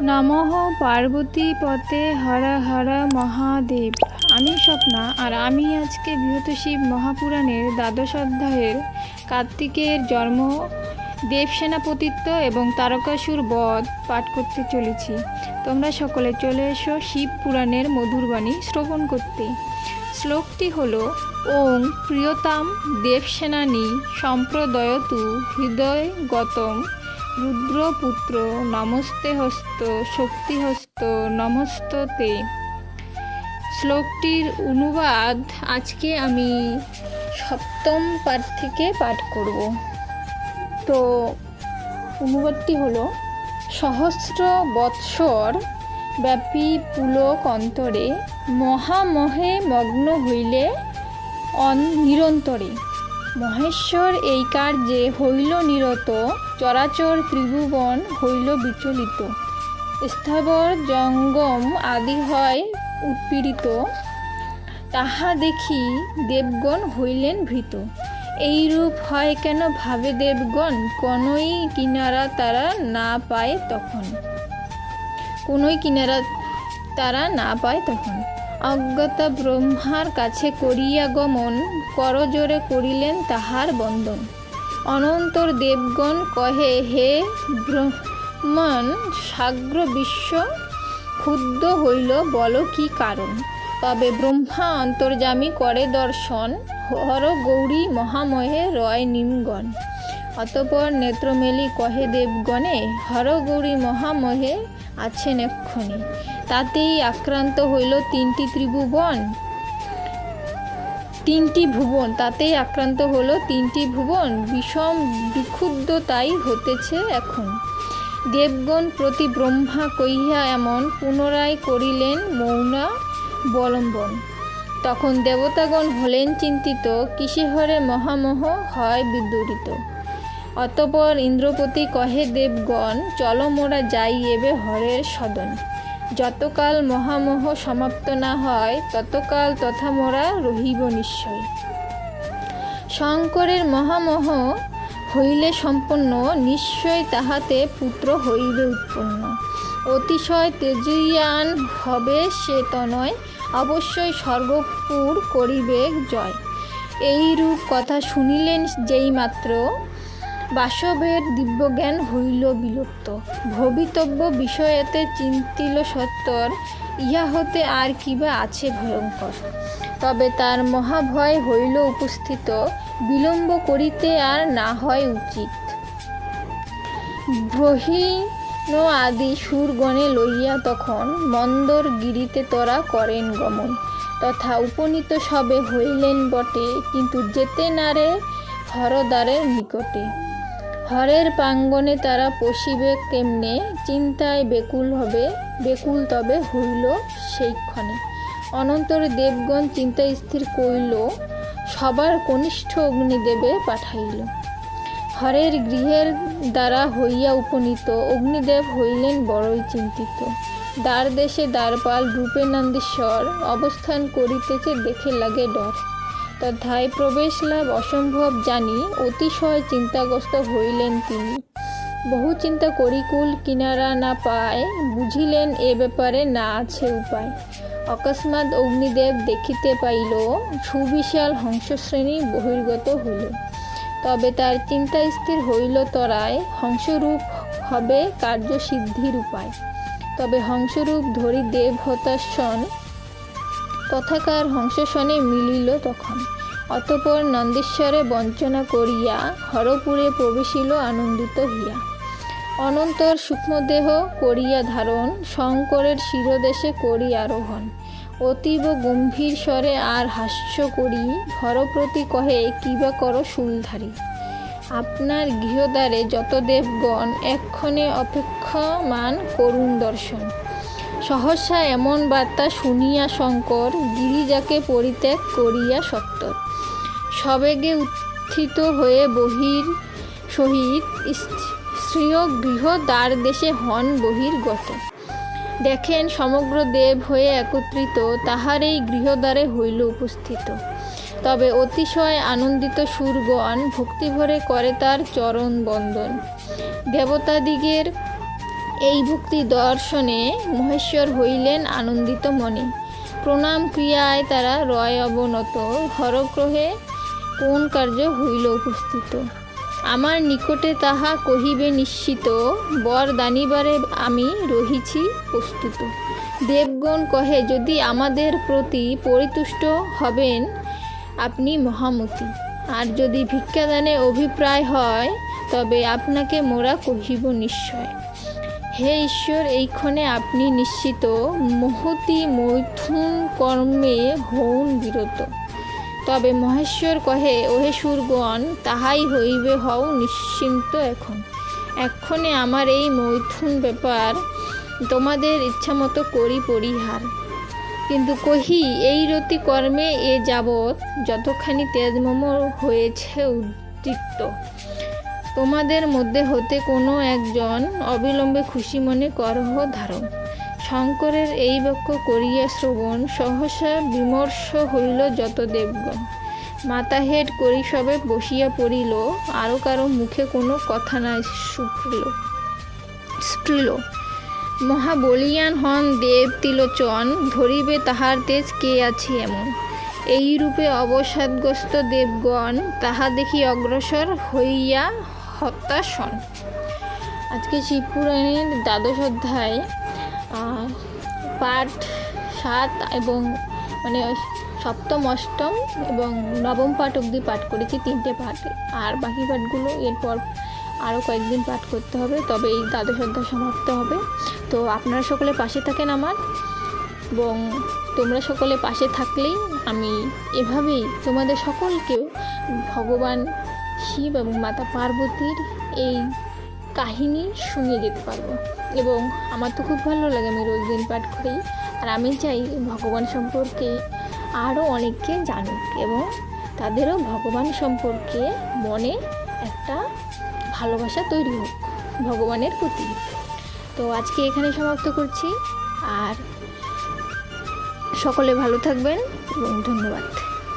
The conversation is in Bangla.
নমঃ পার্বতী পতে হর হর মহাদেব। আমি স্বপ্না, আর আমি আজকে বৃহত শিব মহাপুরাণের দ্বাদশ অধ্যায়ের কার্তিকের জন্ম দেবসেনাপতিত্ব এবং তারকাসুর বধ পাঠ করতে চলেছি। তোমরা সকলে চলে এসো শিব পুরাণের মধুরবাণী শ্রবণ করতে। শ্লোকটি হল, ওং প্রিয়তাম দেবসেনানী সম্প্রদয়তু হৃদয়গতম রুদ্রপুত্র, নমস্তে হস্ত, শক্তিহস্ত নমস্ততে শ্লোকটির অনুবাদ আজকে আমি সপ্তম পাঠ থেকে পাঠ করব। তো অনুবাদটি হলো, সহস্র বৎসর ব্যাপী পুলক অন্তরে মহামহে মগ্ন হইলে অন, নিরন্তরে। মহেশ্বর এই কার্যে হইল নিরত, চরাচর ত্রিভুবন হইল বিচলিত। স্থাবর জঙ্গম আদি হয় উৎপীড়িত। তাহা দেখি দেবগণ হইলেন ভীত। এইরূপ হয় কেন ভাবে দেবগণ? কোনোই কিনারা তারা না পায় তখন। কোনোই কিনারা তারা না পায় তখন। অজ্ঞতা ব্রহ্মার কাছে করিয়া গমন করজোরে করিলেন তাহার বন্দন অনন্তর দেবগণ কহে, হে ব্রহ্মণ, সাগ্র বিশ্ব, ক্ষুব্ধ হইল, বলো কি কারণ? তবে ব্রহ্মা অন্তর্যামী করে দর্শন, হর গৌরী মহামহে রয় নিমগণ অতপর নেত্রমেলি কহে দেবগণে, হর গৌরী মহামহে আছেন এক্ষণে। তাতেই আক্রান্ত হইল তিনটি ত্রিভুবন। তিনটি ভুবন, তাতেই আক্রান্ত হলো তিনটি ভুবন। বিষম বিক্ষুব্ধতাই হতেছে এখন। দেবগণ প্রতি ব্রহ্মা কইয়া এমন পুনরায় করিলেন মৌনা বলম্বন। তখন দেবতাগণ হলেন চিন্তিত কিসে হরে মহামোহ হয় বিদূরিত। অতপর ইন্দ্রপতি কহে, দেবগণ, চল যাই এবে হরের সদন। যতকাল মহামোহ সমাপ্ত না হয়, ততকাল তথা মোরা রহিব নিশ্চয়। শঙ্করের মহামোহ হইলে সম্পন্ন, নিশ্চয় তাহাতে পুত্র হইবে উৎপন্ন। অতিশয় তেজয়ান হবে সে তনয়, অবশ্যই স্বর্গপুর করিবে জয়। এইরূপ কথা শুনিলেন যেই মাত্র বাসবের দিব্যজ্ঞান হইল বিলুপ্ত। ভবিতব্য বিষয়েতে চিন্তিল সত্তর, ইহা হতে আর কিবা আছে ভয়ঙ্কর। তবে তার মহাভয় হইল উপস্থিত, বিলম্ব করিতে আর না হয় উচিত। ব্রহীন আদি সুরগণে লইয়া তখন মন্দর গিরিতে তরা করেন গমন। তথা উপনীত সবে হইলেন বটে, কিন্তু যেতে নারে হরদ্বারের নিকটে। হরের প্রাঙ্গণে তারা পশিবে কেমনে? চিন্তায় বেকুল হবে, বেকুল তবে হইল সেইক্ষণে অনন্তর দেবগণ চিন্তা স্থির কইল সবার কনিষ্ঠ অগ্নিদেবে পাঠাইল। হরের গৃহের দ্বারা হইয়া উপনীত অগ্নিদেব হইলেন বড়ই চিন্তিত। দ্বার দেশে দ্বারপাল রূপে নন্দেশ্বর অবস্থান করিতেছে, দেখে লাগে ডর। তথায় প্রবেশ লাভ অসম্ভব জানি অতিশয় চিন্তাগ্রস্ত হইলেন তিনি। বহু চিন্তা করিকুল কিনারা না পায়, বুঝিলেন এ ব্যাপারে না আছে উপায়। অকস্মাৎ অগ্নিদেব দেখিতে পাইল, সুবিশাল হংসশ্রেণী বহির্গত হইল। তবে তার চিন্তা স্থির হইল তরায়, হংসরূপ হবে কার্যসিদ্ধির উপায়। তবে হংসরূপ ধরি দেব হতাশন তথাকার হংসসনে মিলিল তখন। অতপর নন্দেশ্বরে বঞ্চনা করিয়া হরপুরে প্রবেশিল আনন্দিত হইয়া। অনন্তর সূক্ষ্মদেহ করিয়া ধারণ, শঙ্করের শিরদেশে করি আরোহণ। অতীব গম্ভীর স্বরে আর হাস্য করি হরপ্রতি কহে কিবা করো শুলধারী? আপনার গৃহদ্বারে যত দেবগণ, এক্ষণে অপেক্ষমান করুণ দর্শন। সহসা এমন বার্তা শুনিয়া শঙ্কর গিরিজাকে পরিত্যাগ করিয়া সত্তর সবেগে উত্থিত হয়ে বহির সহিত স্ত্রীয় গৃহ দ্বার দেশে হন বহির্গত দেখেন সমগ্র দেব হয়ে একত্রিত, তাহার এই গৃহদ্বারে হইল উপস্থিত। তবে অতিশয় আনন্দিত সুরগণ ভক্তিভরে করে তার চরণ বন্দন। দেবতাদিগের এই ভক্তি দর্শনে মহেশ্বর হইলেন আনন্দিত মনে। প্রণাম ক্রিয়ায় তারা রয় অবনত। হরগ্রহে কোন কার্য হইল উপস্থিত? আমার নিকটে তাহা কহিবে নিশ্চিত, বর দানিবারে আমি রহিছি প্রস্তুত। দেবগণ কহে, যদি আমাদের প্রতি পরিতুষ্ট হবেন আপনি মহামতি। আর যদি ভিক্ষাদানে অভিপ্রায় হয়, তবে আপনাকে মোরা কহিব নিশ্চয়। হে ঈশ্বর এইক্ষণে আপনি নিশ্চিত। মহতি মৈথুন কর্মে হউন বিরত। তবে মহেশ্বর কহে, ওহে সুরগণ, তাহাই হইবে হও নিশ্চিন্ত এখন। এক্ষণে আমার এই মৈথুন ব্যাপার তোমাদের ইচ্ছামতো করি পরিহার। কিন্তু কহি, এই রতি কর্মে এ যাবৎ যতখানি তেজমম হয়েছে উদ্দীপ্ত। তোমাদের মধ্যে হতে কোনো একজন অবিলম্বে খুশি মনে করহ ধারণ। শঙ্করের এই বাক্য করিয়া শ্রবণ সহসা বিমর্ষ হইল যত দেবগণ। মাথা হেড করি সবে বসিয়া পড়িল আরও কারও মুখে কোনো কথা নাই সুফিল স্ফুরিল মহা বলিয়ান হন দেব তিলোচন, ধরিবে তাহার তেজ কে আছে এমন। এই রূপে অবসাদগ্রস্ত দেবগণ তাহা দেখি অগ্রসর হইয়া হতাশ হন আজকে শিবপুরাণের দ্বাদশ অধ্যায় পাঠ সাত এবং মানে সপ্তম, অষ্টম এবং নবম পাঠ অবধি পাঠ করেছি, তিনটে পাঠ। আর বাকি পাঠগুলো এরপর আরও কয়েকদিন পাঠ করতে হবে, তবে এই দ্বাদশ অধ্যায় সমাপ্ত হবে। তো আপনারা সকলে পাশে থাকেন আমার, এবং তোমরা সকলে পাশে থাকলেই আমি এভাবেই তোমাদের সকলকে ভগবান শিব এবং মাতা পার্বতীর এই কাহিনী শুনিয়ে যেতে পারব। এবং আমার তো খুব ভালো লাগে আমি রোজ দিন পাঠ করি। আর আমি চাই ভগবান সম্পর্কে আরও অনেককে জানুক এবং তাদেরও ভগবান সম্পর্কে মনে একটা ভালোবাসা তৈরি হোক ভগবানের প্রতি। তো আজকে এখানে সমাপ্ত করছি। আর সকলে ভালো থাকবেন এবং ধন্যবাদ।